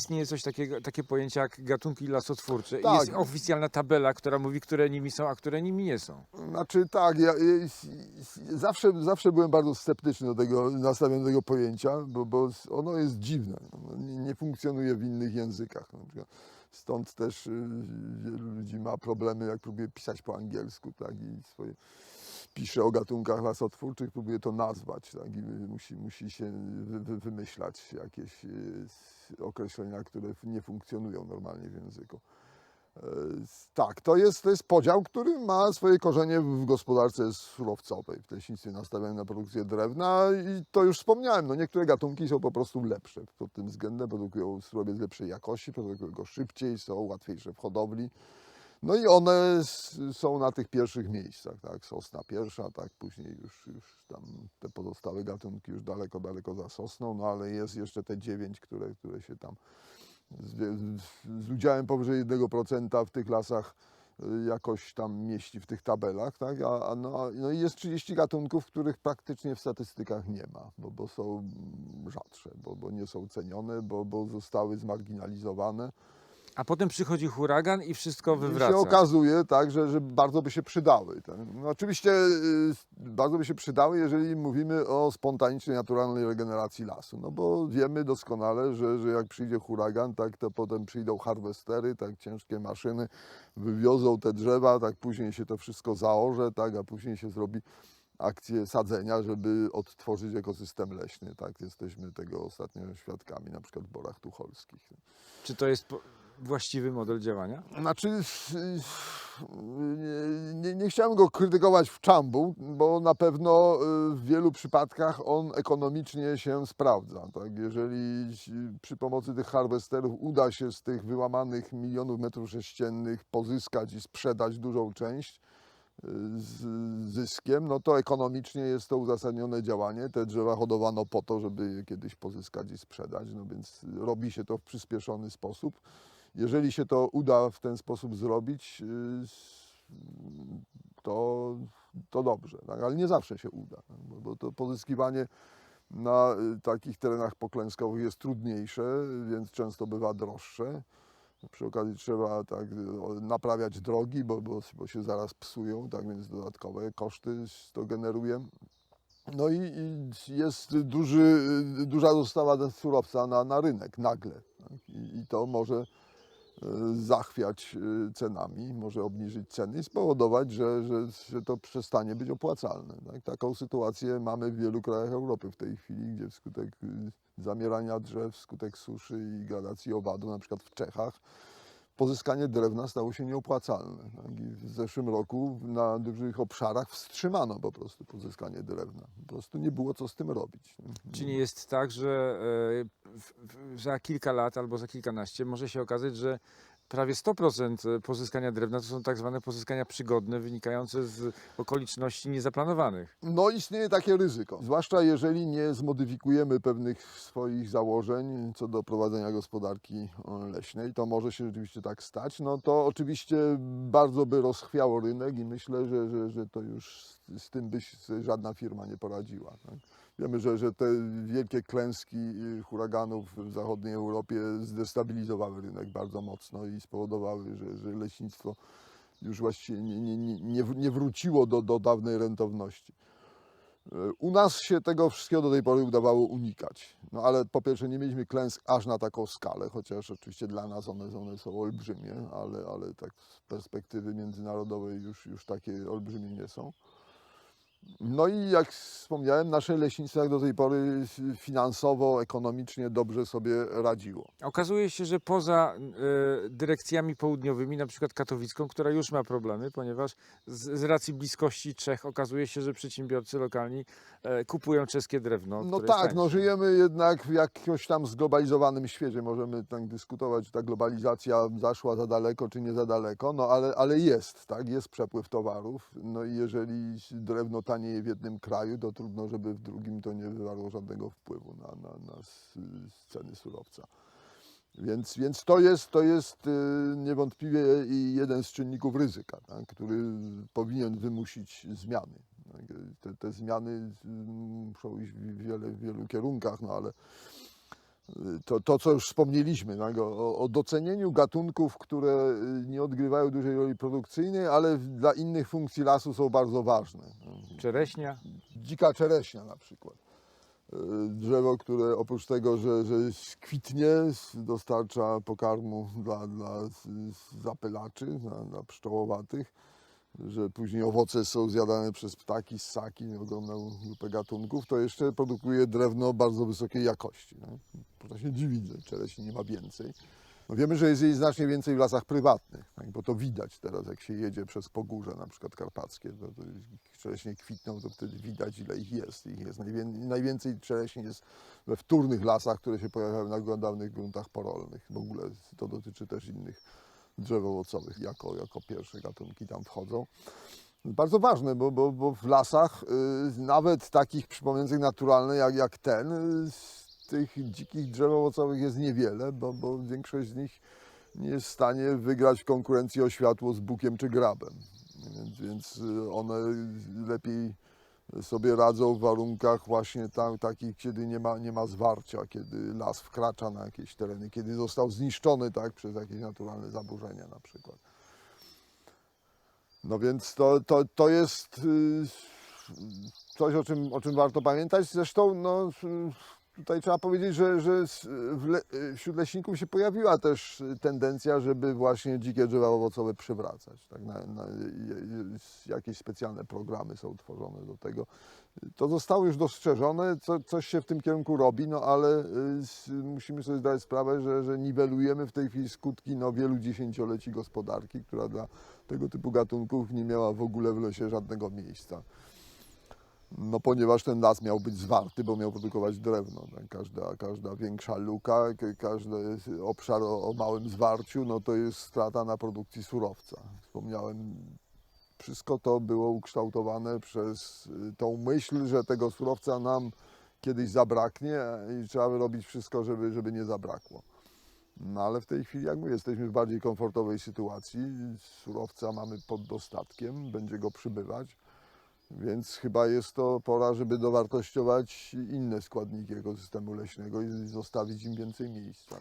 istnieje coś takiego, takie pojęcie jak gatunki lasotwórcze. Tak. Jest oficjalna tabela, która mówi, które nimi są, a które nimi nie są. Znaczy tak, ja, ja, zawsze, zawsze byłem bardzo sceptyczny do tego, nastawiony do tego pojęcia, bo, bo ono jest dziwne. Ono nie, nie funkcjonuje w innych językach. Stąd też y, wielu ludzi ma problemy, jak próbuje pisać po angielsku, tak, i swoje pisze o gatunkach lasotwórczych, próbuje to nazwać, tak, i musi, musi się wy, wy, wymyślać jakieś y, określenia, które nie funkcjonują normalnie w języku. E, Tak, to jest, to jest podział, który ma swoje korzenie w gospodarce surowcowej, w leśnictwie nastawionym na produkcję drewna i to już wspomniałem, no niektóre gatunki są po prostu lepsze pod tym względem, produkują surowiec lepszej jakości, produkują go szybciej, są łatwiejsze w hodowli. No i one są na tych pierwszych miejscach, tak, sosna pierwsza, tak, później już, już tam te pozostałe gatunki już daleko, daleko za sosną, no ale jest jeszcze te dziewięć, które, które się tam z, z, udziałem powyżej 1% w tych lasach y, jakoś tam mieści w tych tabelach, tak? A, a no, no i jest 30 gatunków, których praktycznie w statystykach nie ma, bo, bo są mm, rzadsze, bo, bo nie są cenione, bo, bo zostały zmarginalizowane. A potem przychodzi huragan i wszystko I wywraca. się okazuje, tak, że, że bardzo by się przydały. Tak? No oczywiście y, bardzo by się przydały, jeżeli mówimy o spontanicznej, naturalnej regeneracji lasu. No bo wiemy doskonale, że, że jak przyjdzie huragan, tak, to potem przyjdą harwestery, tak, ciężkie maszyny, wywiozą te drzewa, tak, później się to wszystko zaorze, tak, a później się zrobi akcję sadzenia, żeby odtworzyć ekosystem leśny. Tak? Jesteśmy tego ostatnio świadkami, na przykład w Borach Tucholskich. Czy to jest właściwy model działania? Znaczy, nie, nie, nie chciałem go krytykować w czambu, bo na pewno y, w wielu przypadkach on ekonomicznie się sprawdza. Tak? Jeżeli y, przy pomocy tych harwesterów uda się z tych wyłamanych milionów metrów sześciennych pozyskać i sprzedać dużą część y, z zyskiem, no to ekonomicznie jest to uzasadnione działanie. Te drzewa hodowano po to, żeby je kiedyś pozyskać i sprzedać, no więc robi się to w przyspieszony sposób. Jeżeli się to uda w ten sposób zrobić, y, to, to dobrze, tak? ale nie zawsze się uda, bo, to pozyskiwanie na y, takich terenach poklęskowych jest trudniejsze, więc często bywa droższe. Przy okazji trzeba tak, y, naprawiać drogi, bo, bo, bo się zaraz psują, tak więc dodatkowe koszty to generuje. No i, i jest duży, duża dostawa surowca na, na rynek nagle. Tak? I, I to może zachwiać e, cenami, może obniżyć ceny i spowodować, że, że, że to przestanie być opłacalne. Tak? Taką sytuację mamy w wielu krajach Europy w tej chwili, gdzie wskutek y, zamierania drzew, wskutek suszy i gradacji owadu, na przykład w Czechach, pozyskanie drewna stało się nieopłacalne. I w zeszłym roku na dużych obszarach wstrzymano po prostu pozyskanie drewna. Po prostu nie było co z tym robić. Czy nie jest tak, że e, za kilka lat albo za kilkanaście może się okazać, że prawie 100% pozyskania drewna to są tak zwane pozyskania przygodne, wynikające z okoliczności niezaplanowanych? No istnieje takie ryzyko, zwłaszcza jeżeli nie zmodyfikujemy pewnych swoich założeń co do prowadzenia gospodarki e, leśnej, to może się rzeczywiście tak stać. No to oczywiście bardzo by rozchwiało rynek i myślę, że, że, że to już z, tym by żadna firma nie poradziła. Tak? Wiemy, że, że te wielkie klęski y, huraganów w zachodniej Europie zdestabilizowały rynek bardzo mocno i spowodowały, że, że leśnictwo już właściwie nie, nie, nie, nie wr- nie wróciło do, do dawnej rentowności. E, U nas się tego wszystkiego do tej pory udawało unikać. No ale po pierwsze nie mieliśmy klęsk aż na taką skalę, chociaż oczywiście dla nas one, one są olbrzymie, ale, ale tak z perspektywy międzynarodowej już, już takie olbrzymie nie są. No i jak wspomniałem, nasze leśnictwo jak do tej pory finansowo, ekonomicznie dobrze sobie radziło. Okazuje się, że poza e, dyrekcjami południowymi, na przykład katowicką, która już ma problemy, ponieważ z, z racji bliskości Czech okazuje się, że przedsiębiorcy lokalni e, kupują czeskie drewno. No tak, no żyjemy jednak w jakimś tam zglobalizowanym świecie. Możemy tak dyskutować, czy ta globalizacja zaszła za daleko, czy nie za daleko, no ale, ale jest, tak, jest przepływ towarów. No i jeżeli drewno tanieje w jednym kraju, to trudno, żeby w drugim to nie wywarło żadnego wpływu na, na, na ceny surowca. Więc, więc to jest, to jest y, niewątpliwie jeden z czynników ryzyka, tak, który powinien wymusić zmiany. Te, te zmiany y, muszą iść w, wiele, w wielu kierunkach, no ale to, to co już wspomnieliśmy, tak, o, o docenieniu gatunków, które y, nie odgrywają dużej roli produkcyjnej, ale dla innych funkcji lasu są bardzo ważne. Czereśnia. Dzika czereśnia na przykład. Y, Drzewo, które oprócz tego, że, że kwitnie, dostarcza pokarmu dla, dla zapylaczy, dla, dla pszczołowatych, że później owoce są zjadane przez ptaki, ssaki, ogromną grupę gatunków, to jeszcze produkuje drewno bardzo wysokiej jakości. No. Można się dziwić, że czereśni nie ma więcej. No wiemy, że jest jej znacznie więcej w lasach prywatnych, tak, bo to widać teraz, jak się jedzie przez Pogórze, na przykład karpackie, to, to czereśnie kwitną, to wtedy widać, ile ich jest. Ich jest najwię najwięcej czereśni jest we wtórnych lasach, które się pojawiają na dawnych gruntach porolnych. W ogóle to dotyczy też innych drzew owocowych, jako, jako pierwsze gatunki tam wchodzą. Bardzo ważne, bo, bo, bo w lasach, y, nawet takich przypominających naturalne jak, jak ten, y, z tych dzikich drzew owocowych jest niewiele, bo, bo większość z nich nie jest w stanie wygrać w konkurencji o światło z bukiem czy grabem. Więc, więc y, one lepiej sobie radzą w warunkach właśnie tam, takich, kiedy nie ma, nie ma zwarcia, kiedy las wkracza na jakieś tereny, kiedy został zniszczony tak, przez jakieś naturalne zaburzenia na przykład. No więc to, to, to jest y, coś, o czym, o czym warto pamiętać. Zresztą no, y, tutaj trzeba powiedzieć, że, że le, wśród leśników się pojawiła też tendencja, żeby właśnie dzikie drzewa owocowe przywracać. Tak? Na, na, jakieś specjalne programy są tworzone do tego. To zostało już dostrzeżone, co, coś się w tym kierunku robi, no ale y, musimy sobie zdać sprawę, że, że niwelujemy w tej chwili skutki no, wielu dziesięcioleci gospodarki, która dla tego typu gatunków nie miała w ogóle w lesie żadnego miejsca. No ponieważ ten las miał być zwarty, bo miał produkować drewno. Tak? Każda, każda większa luka, ka- każdy obszar o, o małym zwarciu, no to jest strata na produkcji surowca. Wspomniałem, wszystko to było ukształtowane przez y, tą myśl, że tego surowca nam kiedyś zabraknie i trzeba robić wszystko, żeby, żeby nie zabrakło. No ale w tej chwili, jak my jesteśmy w bardziej komfortowej sytuacji, surowca mamy pod dostatkiem, będzie go przybywać, więc chyba jest to pora, żeby dowartościować inne składniki ekosystemu leśnego i zostawić im więcej miejsca.